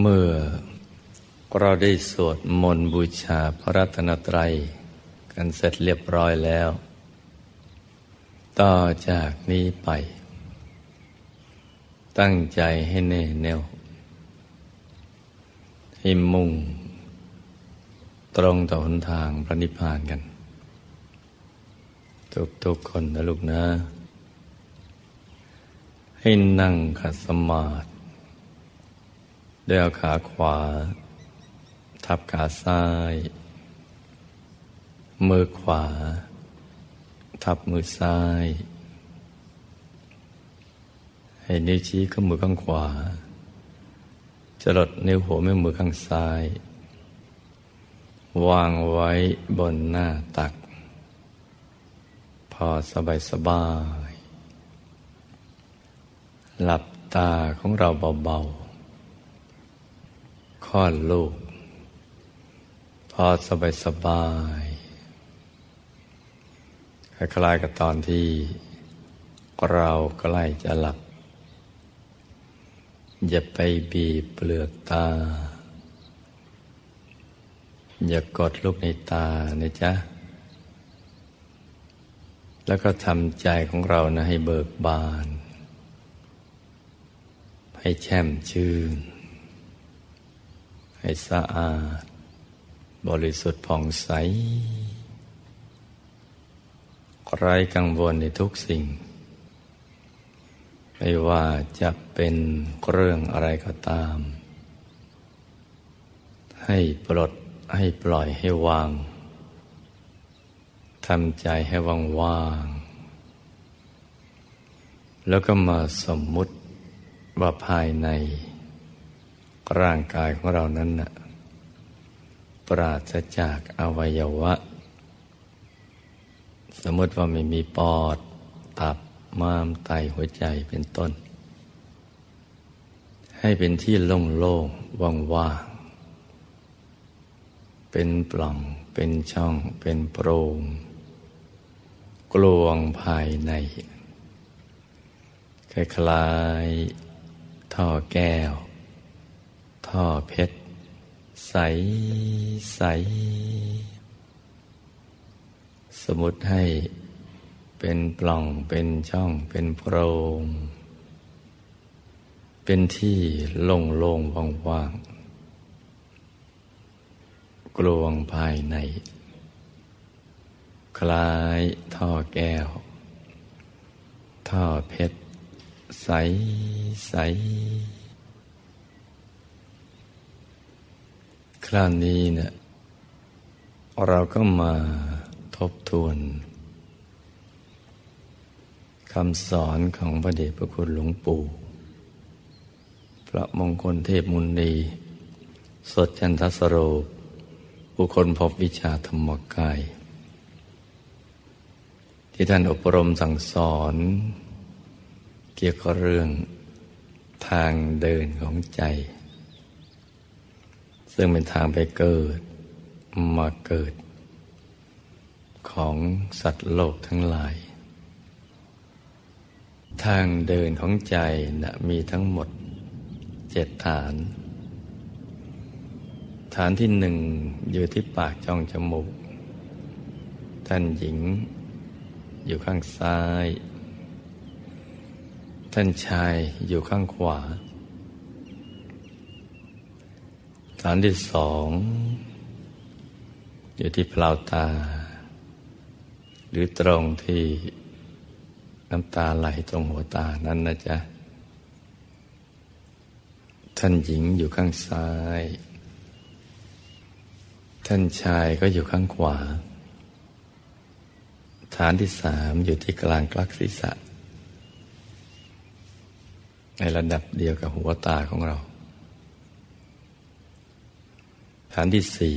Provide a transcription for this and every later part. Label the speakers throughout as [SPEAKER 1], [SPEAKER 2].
[SPEAKER 1] เมื่อเราได้สวดมนต์บูชาพระรัตนตรัย กันเสร็จเรียบร้อยแล้ว ต่อจากนี้ไป ตั้งใจให้แน่แน่วให้มุ่ง ตรงต่อหนทางพระนิพพานกัน ทุกๆคนนะลูกนะ ให้นั่งขัดสมาธิ ดยเอาขาขวา ทับขาซ้าย มือขวา ทับมือซ้าย ให้นิ้วชี้ข้างมือข้างขวาจะลดนิ้วหัวแม่มือข้างซ้าย วางไว้บนหน้าตัก พอสบายสบาย หลับตาของเราเบาๆ คลอดลูก พอสบายสบายคล้ายๆกับตอนที่เราใกล้จะหลับ อย่าไปบีบเปลือกตา อย่ากดลูกในตานะจ๊ะ แล้วก็ทำใจของเรานะให้เบิกบาน ให้แช่มชื่น ให้สะอาด บริสุทธิ์ผ่องใส ไร้กังวลในทุกสิ่ง ไม่ว่าจะเป็นเรื่องอะไรก็ตาม ให้ปลดให้ปล่อยให้วางทำใจให้ว่างว่างแล้วก็มาสมมุติว่าภายใน ร่างกายของเรานั้นนะปราศจากอวัยวะ สมมติว่าไม่มีปอด ตับม้ามไตหัวใจเป็นต้น ให้เป็นที่โล่งๆว่างๆเป็นปล่องเป็นช่องเป็นโพรงกลวงภายในคล้ายๆท่อแก้ว ท่อเพชร ใสใส สมมติให้เป็นปล่องเป็นช่องเป็นโพรง เป็นที่โล่งโล่งว่างว่างกลวงภายใน คล้ายท่อแก้ว ท่อเพชร ใสใส คราวนี้เนี่ยเราก็มาทบทวนคำสอนของพระเดชพระคุณหลวงปู่พระมงคลเทพมุนีสดจันทสโรบุคคลพบวิชาธรรมกาย ที่ท่านอบรมสั่งสอน เกี่ยวกับเรื่องทางเดินของใจ ซึ่งเป็นทางไปเกิด มาเกิด ของสัตว์โลกทั้งหลาย ทางเดินของใจนะมีทั้งหมดเจ็ดฐาน ฐานที่หนึ่งอยู่ที่ปากช่องจมูก ท่านหญิง อยู่ข้างซ้าย ท่านชายอยู่ข้างขวา ฐานที่สอง อยู่ที่เปล่าตา หรือตรงที่น้ำตาไหลตรงหัวตานั้นนะจ๊ะ ท่านหญิงอยู่ข้างซ้าย ท่านชายก็อยู่ข้างขวา ฐานที่สามอยู่ที่กลางกลักศีรษะ ในระดับเดียวกับหัวตาของเรา ฐานที่สี่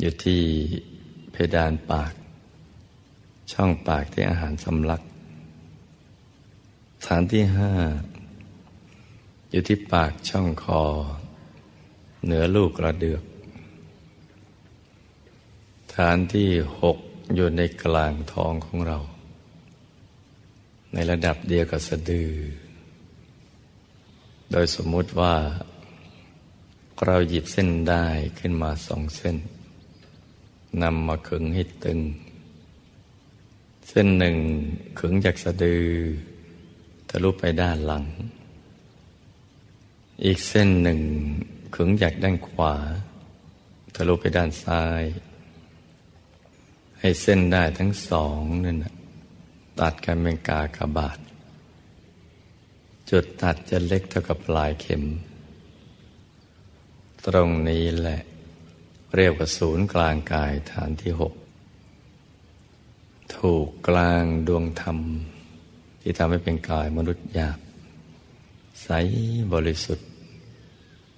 [SPEAKER 1] อยู่ที่เพดานปาก ช่องปากที่อาหารสำลัก ฐานที่ห้าอยู่ที่ปากช่องคอ เหนือลูกกระเดือก ฐานที่หกอยู่ในกลางท้องของเรา ในระดับเดียวกับสะดือ โดยสมมุติว่า เราหยิบเส้นได้ขึ้นมาสองเส้นนำมาขึงให้ตึง เส้นหนึ่งขึงจากสะดือทะลุไปด้านหลัง อีกเส้นหนึ่งขึงจากด้านขวาทะลุไปด้านซ้าย ให้เส้นได้ทั้งสองนั่นตัดกันเป็นกากบาท จุดตัดจะเล็กเท่ากับปลายเข็ม ตรงนี้แหละ เรียกว่าศูนย์กลางกายฐานที่หกถูกกลางดวงธรรม ที่ทำให้เป็นกายมนุษย์หยาบใสบริสุทธิ์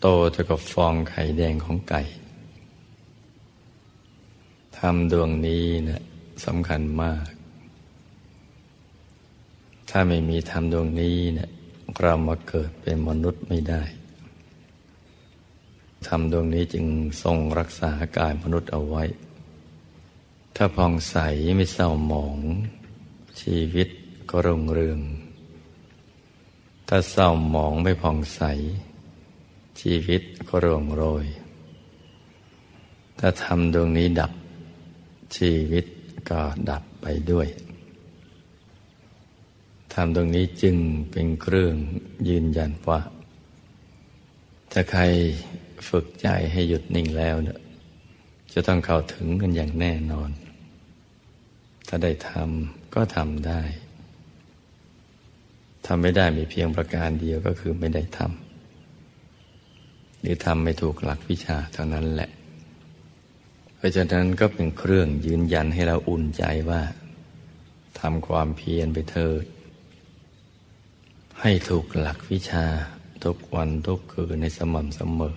[SPEAKER 1] โตเท่ากับฟองไข่แดงของไก่ธรรมดวงนี้นะสำคัญมาก ถ้าไม่มีธรรมดวงนี้เนะี่ยเรามาเกิดเป็นมนุษย์ไม่ได้ ธรรมดวงนี้จึงทรงรักษากายมนุษย์เอาไว้ ถ้าผ่องใสไม่เศร้าหมอง ชีวิตก็รุ่งเรือง ถ้าเศร้าหมองไม่ผ่องใส ชีวิตก็ร่วงโรย ถ้าทำดวงนี้ดับ ชีวิตก็ดับไปด้วยทำตรงนี้จึงเป็นเครื่องยืนยันว่า ถ้าใคร ฝึกใจให้หยุดนิ่งแล้วเนี่ยจะต้องเข้าถึงกันอย่างแน่นอน ถ้าได้ทำก็ทำได้ทำไม่ได้มีเพียงประการเดียวก็คือไม่ได้ทำหรือทำไม่ถูกหลักวิชาเท่านั้นแหละ เพราะฉะนั้นก็เป็นเครื่องยืนยันให้เราอุ่นใจว่าทำความเพียรไปเถิด ให้ถูกหลักวิชาทุกวันทุกคืนในสม่ำเสมอ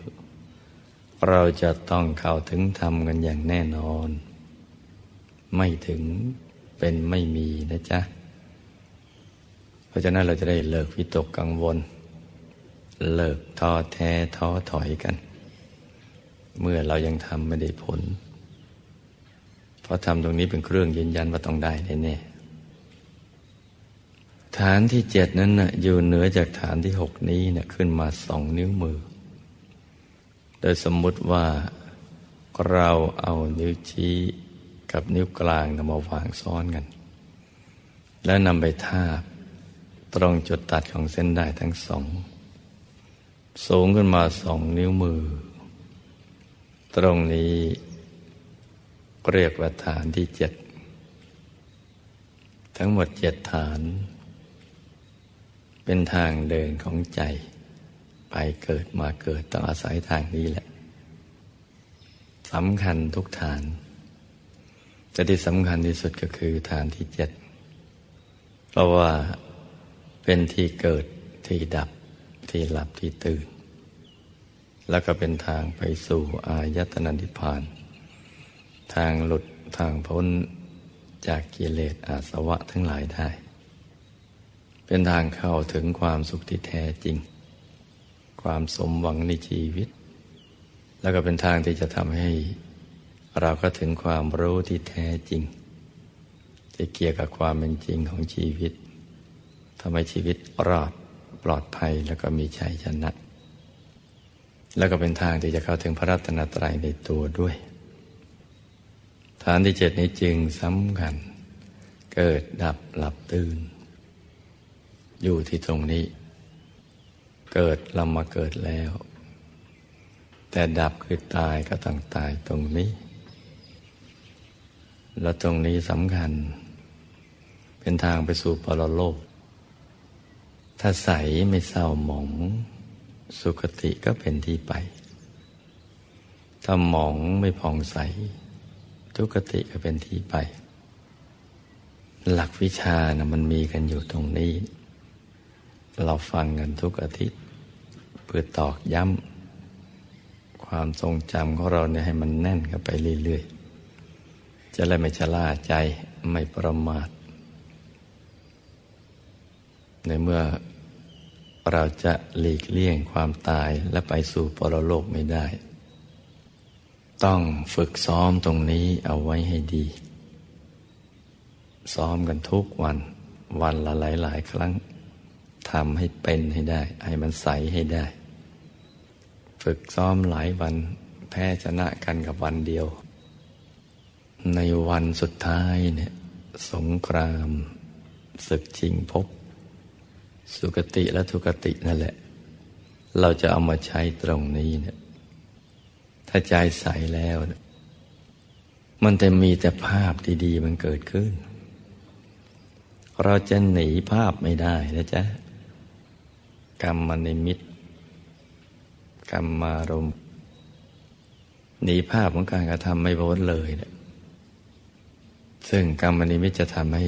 [SPEAKER 1] เราจะต้องเข้าถึงธรรมกันอย่างแน่นอน ไม่ถึงเป็นไม่มีนะจ๊ะ เพราะฉะนั้นเราจะได้เลิกวิตกกังวล เลิกท้อแท้ท้อถอยกัน เมื่อเรายังทำไม่ได้ผล เพราะทำตรงนี้เป็นเครื่องยืนยันว่าต้องได้แน่ฐานที่เจ็ดนั้นนะ่ะอยู่เหนือจากฐานที่หกนี้นะ่ะขึ้นมาสองนิ้วมือ โดยสมมุติว่าเราเอานิ้วชี้กับนิ้วกลางนำมาวางซ้อนกัน แล้วนำไปทาบตรงจุดตัดของเส้นได้ทั้งสอง สูงขึ้นมาสองนิ้วมือ ตรงนี้เรียกว่าฐานที่เจ็ด ทั้งหมดเจ็ดฐาน เป็นทางเดินของใจ ไปเกิดมาเกิดต้องอาศัยทางนี้แหละสำคัญทุกฐานแต่ที่สำคัญที่สุดก็คือฐานที่เจ็ด เพราะว่าเป็นที่เกิดที่ดับที่หลับที่ตื่น แล้วก็เป็นทางไปสู่อายตนะนิพพาน ทางหลุดทางพ้นจากกิเลสอาสวะทั้งหลายได้ เป็นทางเข้าถึงความสุขที่แท้จริง ความสมหวังในชีวิต แล้วก็เป็นทางที่จะทำให้ เราก็ถึงความรู้ที่แท้จริงจะเกี่ยวกับความเป็นจริงของชีวิตทำให้ชีวิตรอดปลอดภัยแล้วก็มีชัยชนะ แล้วก็เป็นทางที่จะเข้าถึงพระรัตนตรัยในตัวด้วย ฐานที่เจ็ดนี้จึงสำคัญ เกิดดับหลับตื่น อยู่ที่ตรงนี้ เกิดเรามาเกิดแล้ว แต่ดับคือตายก็ต้องตายตรงนี้ แล้วตรงนี้สำคัญ เป็นทางไปสู่ปรโลก ถ้าใสไม่เศร้าหมอง สุคติก็เป็นที่ไป ถ้าหมองไม่ผ่องใส ทุกติก็เป็นที่ไป หลักวิชานะมันมีกันอยู่ตรงนี้ เราฟังกันทุกอาทิตย์ เพื่อตอกย้ำความทรงจำของเราเนี่ยให้มันแน่นกันไปเรื่อยๆ จะเลยไม่ชะล่าใจไม่ประมาท ในเมื่อเราจะหลีกเลี่ยงความตายและไปสู่ปรโลกไม่ได้ ต้องฝึกซ้อมตรงนี้เอาไว้ให้ดี ซ้อมกันทุกวันวันละหลายหลายครั้ง ทำให้เป็นให้ได้ ให้มันใสให้ได้ ฝึกซ้อมหลายวันแพ้ชนะกันกับวันเดียว ในวันสุดท้ายเนี่ยสงครามศึกชิงพบ สุกติและทุกตินั่นแหละ เราจะเอามาใช้ตรงนี้เนี่ยถ้าใจใสแล้ว มันจะมีแต่ภาพดี ๆ มันเกิดขึ้น เราจะหนีภาพไม่ได้นะจ๊ะ กรรมนิมิตกรรมารมณ์หนีภาพของการกระทำไม่พ้นเลยเนี่ยซึ่งกรรมนิมิตจะทำให้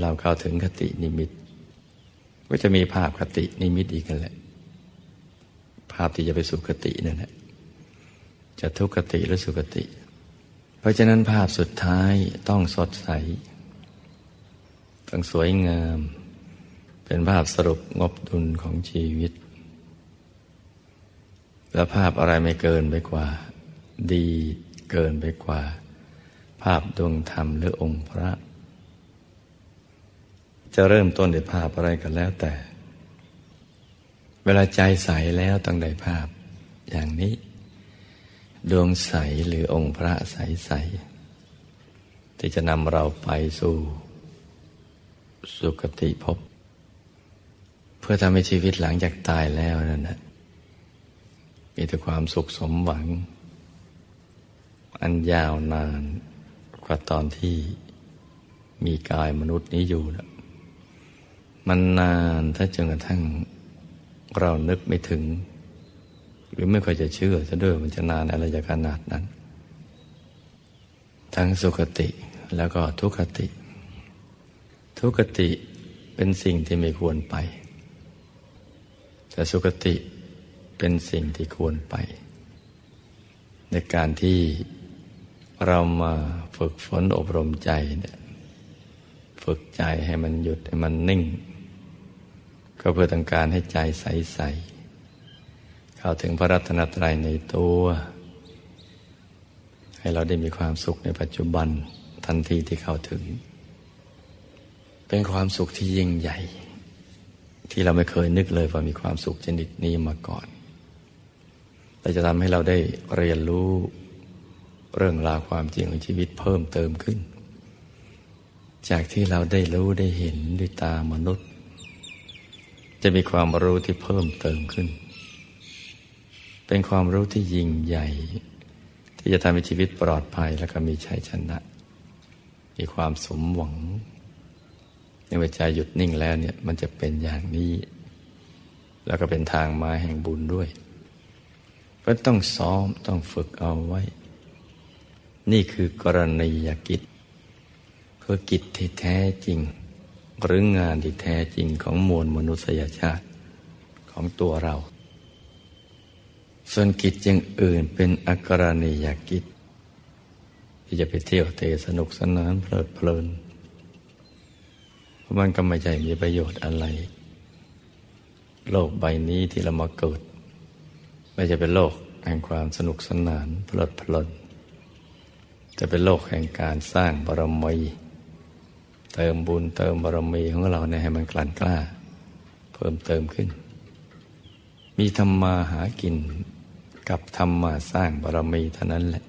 [SPEAKER 1] เราเข้าถึงคตินิมิต ก็จะมีภาพคตินิมิตอีกกันแหละ ภาพที่จะไปสู่คตินั่นแหละจะทุกขติหรือสุขติ เพราะฉะนั้นภาพสุดท้ายต้องสดใส ต้องสวยงาม เป็นภาพสรุปงบดุลของชีวิต และภาพอะไรไม่เกินไปกว่า ดีเกินไปกว่า ภาพดวงธรรมหรือองค์พระ จะเริ่มต้นด้วยภาพอะไรกันแล้วแต่ เวลาใจใสแล้วต้องได้ภาพ อย่างนี้ ดวงใสหรือองค์พระใสใสที่จะนำเราไปสู่ สุคติภพ เพื่อทำให้ชีวิตหลังจากตายแล้วนั่นนะมีแต่ความสุขสมหวัง อันยาวนานกว่าตอนที่มีกายมนุษย์นี้อยู่นะมันนานถ้าจนกระทั่งเรานึกไม่ถึง หรือไม่ค่อยจะเชื่อซะด้วยมันจะนานอะไรจะขนาดนั้น ทั้งสุขติแล้วก็ทุกขติ ทุกขติเป็นสิ่งที่ไม่ควรไป แต่สุขติเป็นสิ่งที่ควรไป ในการที่เรามาฝึกฝนอบรมใจเนี่ยฝึกใจให้มันหยุดให้มันนิ่ง ก็เพื่อต้องการให้ใจใสๆเข้าถึงพระรัตนตรัยในตัว ให้เราได้มีความสุขในปัจจุบันทันทีที่เข้าถึง เป็นความสุขที่ยิ่งใหญ่ ที่เราไม่เคยนึกเลยว่ามีความสุขชนิดนี้มาก่อน แต่จะทำให้เราได้เรียนรู้เรื่องราวความจริงของชีวิตเพิ่มเติมขึ้น จากที่เราได้รู้ได้เห็นด้วยตามนุษย์ จะมีความรู้ที่เพิ่มเติมขึ้น เป็นความรู้ที่ยิ่งใหญ่ ที่จะทำให้ชีวิตปลอดภัยและก็มีชัยชนะ มีความสมหวัง ในเวลาหยุดนิ่งแล้วเนี่ยมันจะเป็นอย่างนี้ แล้วก็เป็นทางมาแห่งบุญด้วยเพราะต้องซ้อมต้องฝึกเอาไว้ นี่คือกรณียกิจเพื่อกิจที่แท้จริง หรืองานที่แท้จริงของมวลมนุษยชาติของตัวเรา ส่วนกิจอย่างอื่นเป็นอกรณียกิจ ที่จะไปเที่ยวเตะสนุกสนานเพลิดเพลินเพราะ มันก็ไม่ใช่มีประโยชน์อะไร โลกใบนี้ที่เรามาเกิด ไม่จะเป็นโลกแห่งความสนุกสนานพลดพลนจะเป็นโลกแห่งการสร้างบารมีเติมบุญเติมบารมีของเราเนี่ยให้มันกลั่นกล้า เพิ่มเติมขึ้น มีธรรมาหากินกับธรรมาสร้างบารมีเท่านั้นแหละ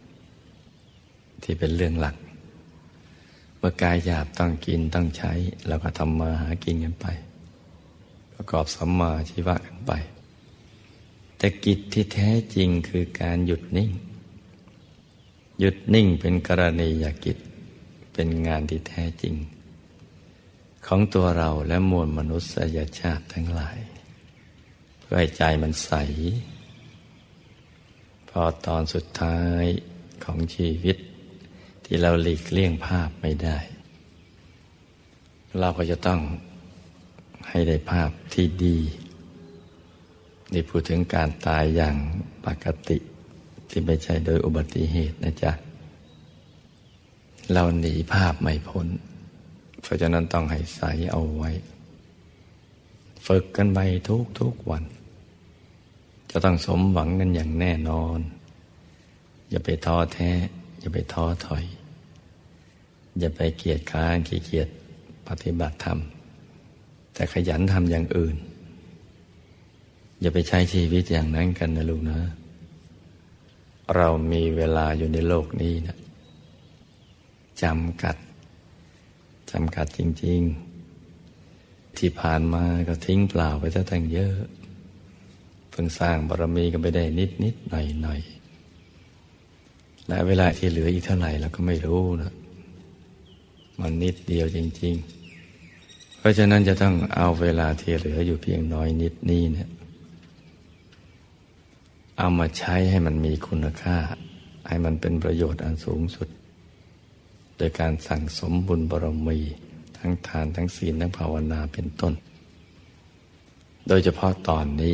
[SPEAKER 1] ที่เป็นเรื่องหลัก เมื่อกายหยาบต้องกินต้องใช้เราก็ทำมาหากินกันไป ประกอบสัมมาชีวะกันไป แต่กิจที่แท้จริงคือการหยุดนิ่ง หยุดนิ่งเป็นกรณียกิจ เป็นงานที่แท้จริง ของตัวเราและมวลมนุษยชาติทั้งหลาย เพื่อให้ใจมันใส พอตอนสุดท้ายของชีวิต ที่เราหลีกเลี่ยงภาพไม่ได้ เราก็จะต้องให้ได้ภาพที่ดีนี่พูดถึงการตายอย่างปกติที่ไม่ใช่โดยอุบัติเหตุนะจ๊ะ เราหนีภาพไม่พ้น เพราะฉะนั้นต้องให้ใสเอาไว้ ฝึกกันไปทุกทุกวัน จะต้องสมหวังกันอย่างแน่นอน อย่าไปท้อแท้ อย่าไปท้อถอย อย่าไปเกียจค้านขี้เกียจปฏิบัติธรรม แต่ขยันทำอย่างอื่น อย่าไปใช้ชีวิตอย่างนั้นกันนะลูกนะ เรามีเวลาอยู่ในโลกนี้นะจำกัดจำกัดจริง ๆ ที่ผ่านมาก็ทิ้งเปล่าไปซะตั้งเยอะ เพิ่งสร้างบารมีกันไปได้นิดนิดหน่อยหน่อยและเวลาที่เหลืออีกเท่าไหร่เราก็ไม่รู้นะ มันนิดเดียวจริง ๆ เพราะฉะนั้นจะต้องเอาเวลาที่เหลืออยู่เพียงน้อยนิดนี้เนี่ยเอามาใช้ให้มันมีคุณค่า ให้มันเป็นประโยชน์อันสูงสุด โดยการสั่งสมบุญบารมี ทั้งทานทั้งศีลทั้งภาวนาเป็นต้น โดยเฉพาะตอนนี้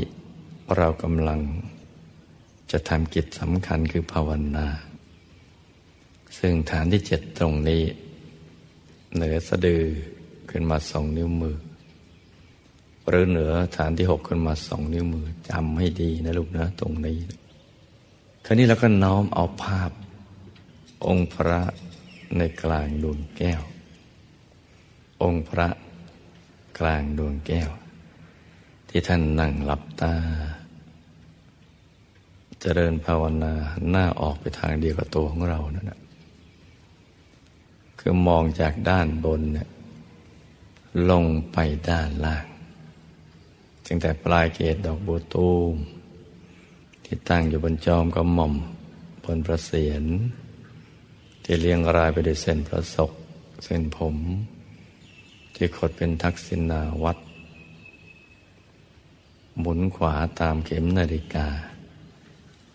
[SPEAKER 1] เรากำลังจะทำกิจสำคัญคือภาวนา ซึ่งฐานที่เจ็ดตรงนี้ เหนือสะดือขึ้นมาสองนิ้วมือ หรือเหนือฐานที่หกขึ้นมาสองนิ้วมือจำให้ดีนะลูกนะตรงนี้ คราวนี้เราก็น้อมเอาภาพ องค์พระในกลางดวงแก้ว องค์พระกลางดวงแก้ว ที่ท่านนั่งหลับตาเจริญภาวนาหน้าออกไปทางเดียวกับตัวของเรานั่นแหละ คือมองจากด้านบนเนี่ยลงไปด้านล่างจึงแต่ปลายเกศดอกบัวตูม ที่ตั้งอยู่บนจอมกระหม่อมบนประเสียน ที่เรียงรายไปด้วยเส้นประศกเส้นผม ที่ขดเป็นทักษิณาวัดหมุนขวาตามเข็มนาฬิกา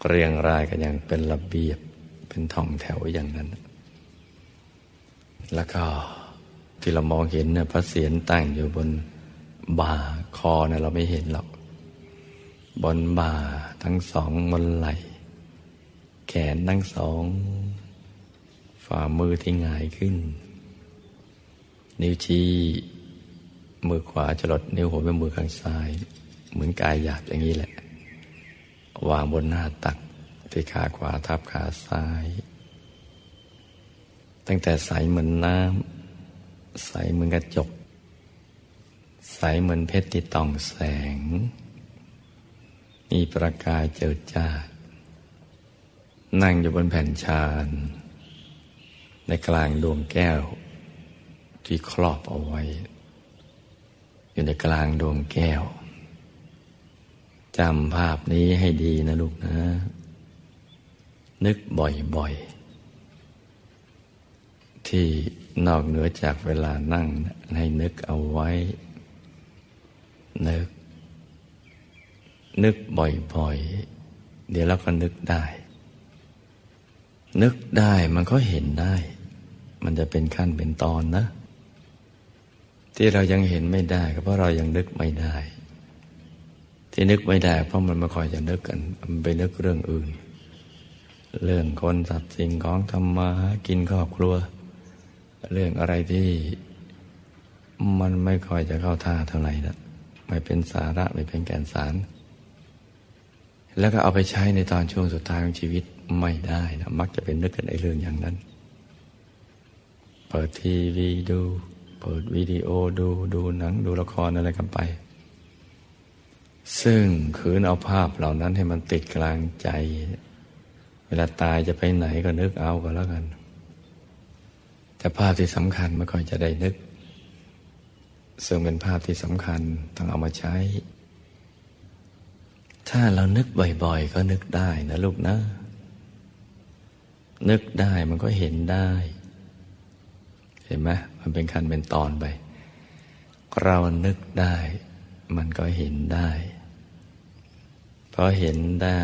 [SPEAKER 1] เรียงรายกันอย่างเป็นระเบียบเป็นท่องแถวอย่างนั้น แล้วก็ที่เรามองเห็นเนี่ยพระเศียรตั้งอยู่บนบ่าคอเนี่ยเราไม่เห็นหรอก บนบ่าทั้งสองบนไหล แขนทั้งสอง ฝ่ามือที่หงายขึ้น นิ้วชี้มือขวาจรดนิ้วหัวแม่มือข้างซ้าย เหมือนกายหยาบอย่างนี้แหละ วางบนหน้าตักที่ขาขวาทับขาซ้าย ตั้งแต่ใสเหมือนน้ำใสเหมือนกระจก ใสเหมือนเพชรที่ต่องแสง มีประกายเจิดจ้า นั่งอยู่บนแผ่นชานในกลางดวงแก้ว ที่ครอบเอาไว้ อยู่ในกลางดวงแก้วจำภาพนี้ให้ดีนะลูกนะ นึกบ่อยๆ ที่นอกเหนือจากเวลานั่งให้นึกเอาไว้ นึก นึกบ่อยๆ เดี๋ยวเราก็นึกได้ นึกได้มันก็เห็นได้ มันจะเป็นขั้นเป็นตอนนะ ที่เรายังเห็นไม่ได้ก็เพราะเรายังนึกไม่ได้ ที่นึกไม่ได้ เพราะมันไม่ค่อยจะนึกกัน มันไปนึกเรื่องอื่น เรื่องคนสัตว์สิ่งของทำมาหากินครอบครัว เรื่องอะไรที่มันไม่ค่อยจะเข้าท่าเท่าไหร่ละไม่เป็นสาระไม่เป็นแก่นสาร แล้วก็เอาไปใช้ในตอนช่วงสุดท้ายของชีวิตไม่ได้นะมักจะเป็นนึกกันในเรื่องอย่างนั้น เปิดทีวีดู เปิดวิดีโอดูดูหนังดูละครอะไรกันไป ซึ่งคืนเอาภาพเหล่านั้นให้มันติดกลางใจ เวลาตายจะไปไหนก็นึกเอาก็แล้วกัน แต่ภาพที่สำคัญไม่ค่อยจะได้นึก ซึ่งเป็นภาพที่สำคัญต้องเอามาใช้ ถ้าเรานึกบ่อยๆ ก็นึกได้นะลูกนะ นึกได้มันก็เห็นได้ เห็นไหมมันเป็นขั้นเป็นตอนไป เรานึกได้ มันก็เห็นได้พอเห็นได้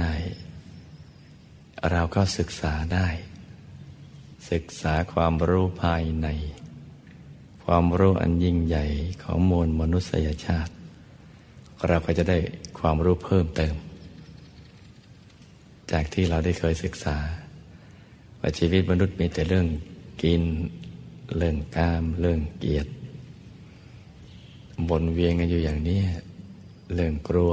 [SPEAKER 1] เราก็ศึกษาได้ ศึกษาความรู้ภายใน ความรู้อันยิ่งใหญ่ของมวลมนุษยชาติ เราก็จะได้ความรู้เพิ่มเติม จากที่เราได้เคยศึกษา ว่าชีวิตมนุษย์มีแต่เรื่องกิน เรื่องกาม เรื่องเกียรติบนเวียงกันอยู่อย่างนี้ เรื่องกลัว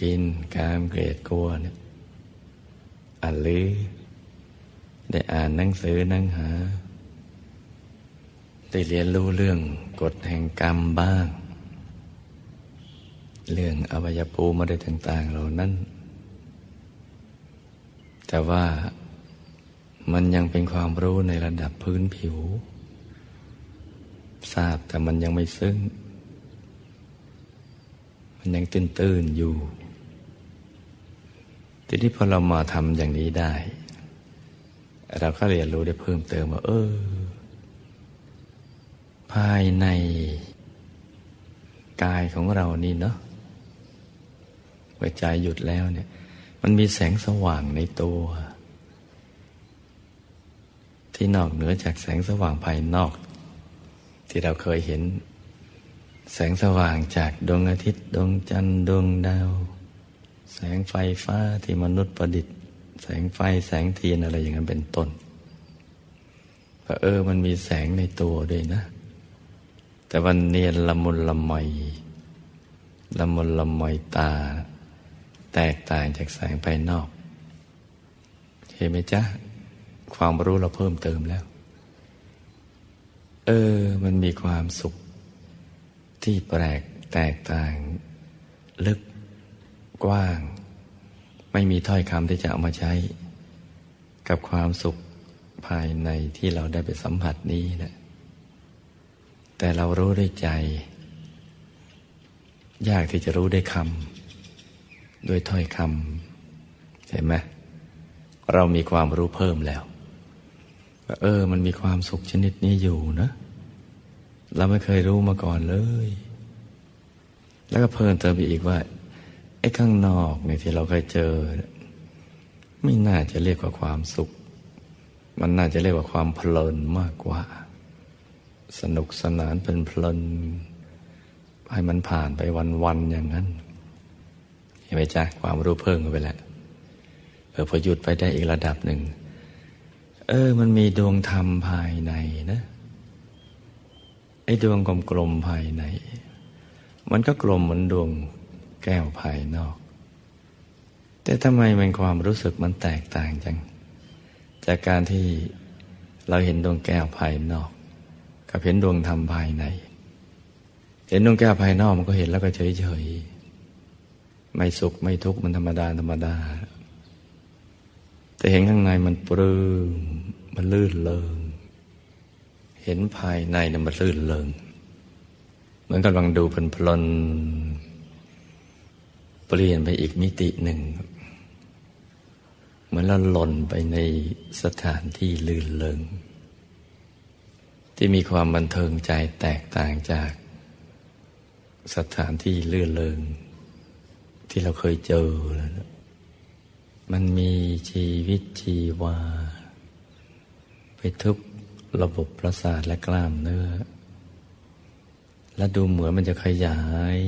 [SPEAKER 1] กินกามเกลียดกลัวเนี่ยอ่านหรือ ได้อ่านหนังสือนั่งหา ได้เรียนรู้เรื่องกฎแห่งกรรมบ้าง เรื่องอวัยภูมิอะไรต่าง ๆ เหล่านั้น แต่ว่ามันยังเป็นความรู้ในระดับพื้นผิว ทราบแต่มันยังไม่ซึ้ง มันยังตื้นๆอยู่ ทีนี้พอเรามาทำอย่างนี้ได้ เราก็เรียนรู้ได้เพิ่มเติมว่า เออ ภายในกายของเรานี่เนาะหัวใจหยุดแล้วเนี่ย มันมีแสงสว่างในตัว ที่นอกเหนือจากแสงสว่างภายนอก ที่เราเคยเห็น แสงสว่างจากดวงอาทิตย์ ดวงจันทร์ดวงดาว แสงไฟฟ้าที่มนุษย์ประดิษฐ์ แสงไฟแสงเทียนอะไรอย่างนั้นเป็นต้นก็เออมันมีแสงในตัวด้วยนะ แต่วันเนียนละมุนละไมละมุนละไมตา แตกต่างจากแสงภายนอก เห็นไหมจ๊ะ ความรู้เราเพิ่มเติมแล้ว เออ มันมีความสุข ที่แปลกแตกต่าง ลึกกว้าง ไม่มีถ้อยคำที่จะเอามาใช้ กับความสุขภายในที่เราได้ไปสัมผัสนี้นะแต่เรารู้ด้วยใจ ยากที่จะรู้ด้วยคำด้วยถ้อยคำเห็นไหมเรามีความรู้เพิ่มแล้ว เออ มันมีความสุขชนิดนี้อยู่นะเราไม่เคยรู้มาก่อนเลย แล้วก็เพิ่มเติมไปอีกว่า อ้ข้างนอกเนี่ยที่เราเคยเจอ ไม่น่าจะเรียกว่าความสุข มันน่าจะเรียกว่าความเพลินมากกว่า สนุกสนานเป็นเพลินให้มันผ่านไปวันๆอย่างนั้นเห็นไหมจ๊ะความรู้เพิ่มไปแล้วเออพอหยุดไปได้อีกระดับหนึ่ง เออ มันมีดวงธรรมภายในนะไอ้ดวงกลมๆภายใน มันก็กลมเหมือนดวง แก้วภายนอก แต่ทำไมมันความรู้สึกมันแตกต่างจัง จากการที่เราเห็นดวงแก้วภายนอก กับเห็นดวงธรรมภายใน เห็นดวงแก้วภายนอกมันก็เห็นแล้วก็เฉยเฉยๆไม่สุขไม่ทุกข์มันธรรมดาธรรมดา แต่เห็นข้างในมันปลื้มมันลื่นเลิง เห็นภายในเนี่ยมันลื่นเลิง เหมือนกำลังดูเพลินๆ เปลี่ยนไปอีกมิติหนึ่ง เหมือนเราหล่นไปในสถานที่ลื่นเลิง ที่มีความบันเทิงใจแตกต่างจาก สถานที่ลื่นเลิง ที่เราเคยเจอแล้วนะมันมีชีวิตชีวา ไปทุกระบบประสาทและกล้ามเนื้อ และดูเหมือนมันจะขยาย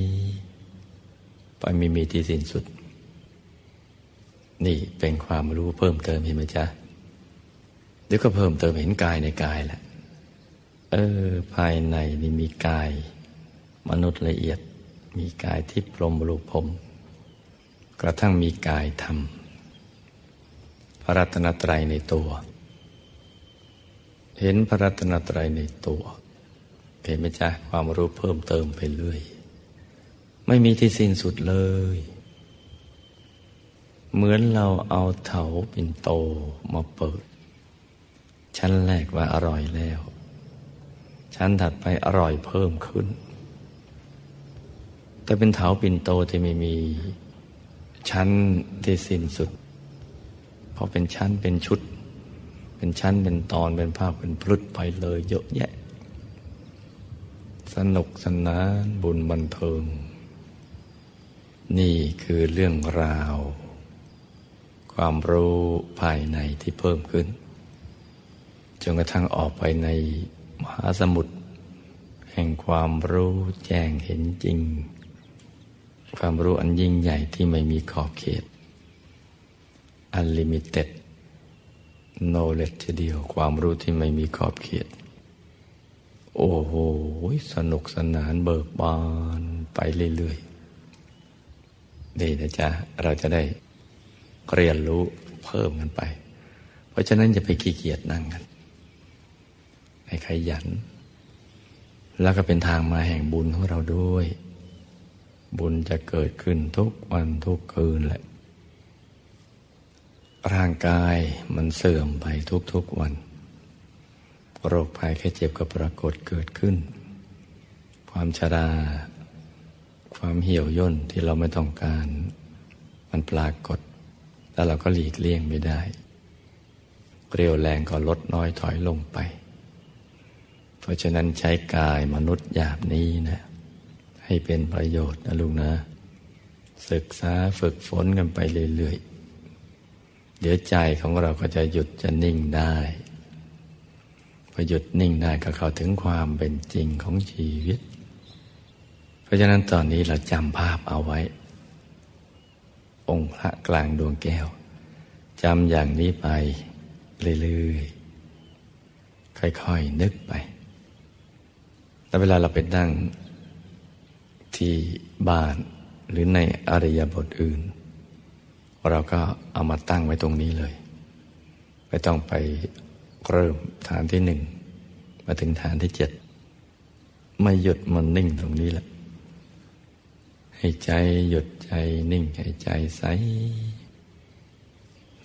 [SPEAKER 1] ไปไม่มีที่สิ้นสุด นี่เป็นความรู้เพิ่มเติมเห็นไหมจ๊ะเดี๋ยวก็เพิ่มเติมเห็นกายในกายแหละเออ ภายในนี่มีกาย มนุษย์ละเอียด มีกายที่พรมรูปผม กระทั่งมีกายธรรม พระรัตนตรัยในตัว เห็นพระรัตนตรัยในตัว เห็นไหมจ๊ะความรู้เพิ่มเติมไปเรื่อย ไม่มีที่สิ้นสุดเลย เหมือนเราเอาเถาปิ่นโตมาเปิด ชั้นแรกว่าอร่อยแล้ว ชั้นถัดไปอร่อยเพิ่มขึ้น แต่เป็นเถาปิ่นโตที่ไม่มีชั้นที่สิ้นสุด เพราะเป็นชั้นเป็นชุด เป็นชั้นเป็นตอนเป็นภาพเป็นพลุดไปเลยเยอะแยะ สนุกสนานบุญบันเทิง นี่คือเรื่องราว ความรู้ภายในที่เพิ่มขึ้น จนกระทั่งออกไปในมหาสมุทรแห่งความรู้แจ้งเห็นจริง ความรู้อันยิ่งใหญ่ที่ไม่มีขอบเขต unlimited knowledge ทีเดียวความรู้ที่ไม่มีขอบเขต โอ้โห สนุกสนานเบิกบานไปเรื่อยๆ ดีนะจ๊ะ เราจะได้เรียนรู้เพิ่มกันไป เพราะฉะนั้นอย่าไปขี้เกียจนั่งกันให้ขยัน แล้วก็เป็นทางมาแห่งบุญของเราด้วย บุญจะเกิดขึ้นทุกวันทุกคืนแหละ ร่างกายมันเสื่อมไปทุกๆวัน โรคภัยแค่เจ็บก็ปรากฏเกิดขึ้น ความชรา ความเหี่ยวย่นที่เราไม่ต้องการ มันปรากฏ แล้วเราก็หลีกเลี่ยงไม่ได้ เรียวแรงก็ลดน้อยถอยลงไป เพราะฉะนั้นใช้กายมนุษย์หยาบนี้นะ ให้เป็นประโยชน์นะลุงนะ ศึกษาฝึกฝนกันไปเรื่อยๆ เดี๋ยวใจของเราก็จะหยุดจะนิ่งได้พอหยุดนิ่งได้ก็เข้าถึงความเป็นจริงของชีวิต เพราะฉะนั้นตอนนี้เราจำภาพเอาไว้ องค์พระกลางดวงแก้วจำอย่างนี้ไปเรื่อยๆค่อยๆนึกไป แล้วเวลาเราไปนั่งที่บ้านหรือในอริยบทอื่น เราก็เอามาตั้งไว้ตรงนี้เลย ไม่ต้องไปเริ่มฐานที่หนึ่งมาถึงฐานที่เจ็ดไม่หยุดมันนิ่งตรงนี้แหละ ให้ใจหยุดใจนิ่งให้ใจใส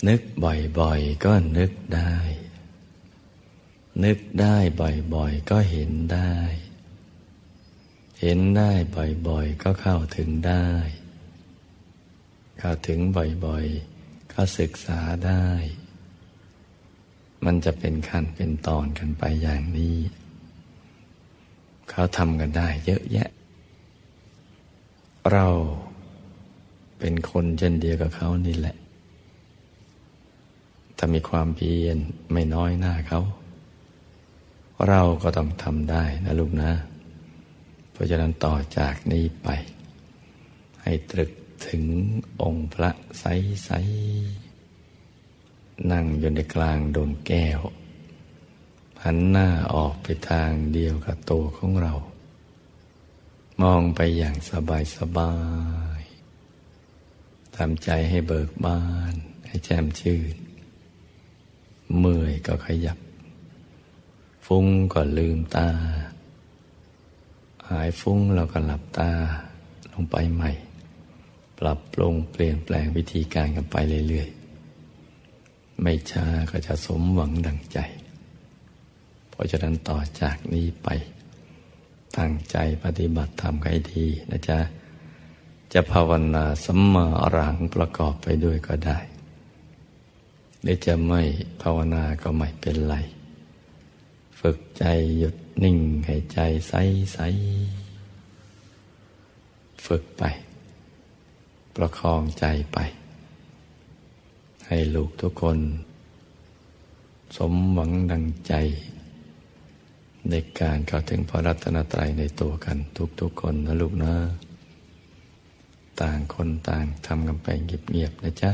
[SPEAKER 1] นึกบ่อยๆ ก็นึกได้ นึกได้บ่อยๆ ก็เห็นได้ เห็นได้บ่อยๆ ก็เข้าถึงได้ เข้าถึงบ่อยๆ ก็ศึกษาได้ มันจะเป็นขั้นเป็นตอนกันไปอย่างนี้ เขาทำกันได้เยอะแยะ เราเป็นคนเช่นเดียวกับเขานี่แหละ ถ้ามีความเพียรไม่น้อยหน้าเขา เราก็ต้องทำได้นะลูกนะ เพราะฉะนั้นต่อจากนี้ไป ให้ตรึกถึงองค์พระใสใสนั่งอยู่ในกลางดวงแก้ว หันหน้าออกไปทางเดียวกับตัวของเรา มองไปอย่างสบายสบายทำใจให้เบิกบาน ให้แจ่มชื่น เมื่อยก็ขยับ ฟุ้งก็ลืมตา หายฟุ้งเราก็หลับตาลงไปใหม่ ปรับปรุงเปลี่ยนแปลงวิธีการกันไปเรื่อยๆ ไม่ช้าก็จะสมหวังดังใจ เพราะฉะนั้นต่อจากนี้ไป ตั้งใจปฏิบัติธรรมให้ดีนะจ๊ะ จะภาวนาสัมมาอรังประกอบไปด้วยก็ได้ หรือจะไม่ภาวนาก็ไม่เป็นไร ฝึกใจหยุดนิ่งให้ใจใสใสฝึกไป ประคองใจไป ให้ลูกทุกคน สมหวังดังใจ ในการเข้าถึงพระรัตนตรัยในตัวกัน ทุกๆคนนะลูกนะ ต่างคนต่างทำกันไปเงียบๆนะจ๊ะ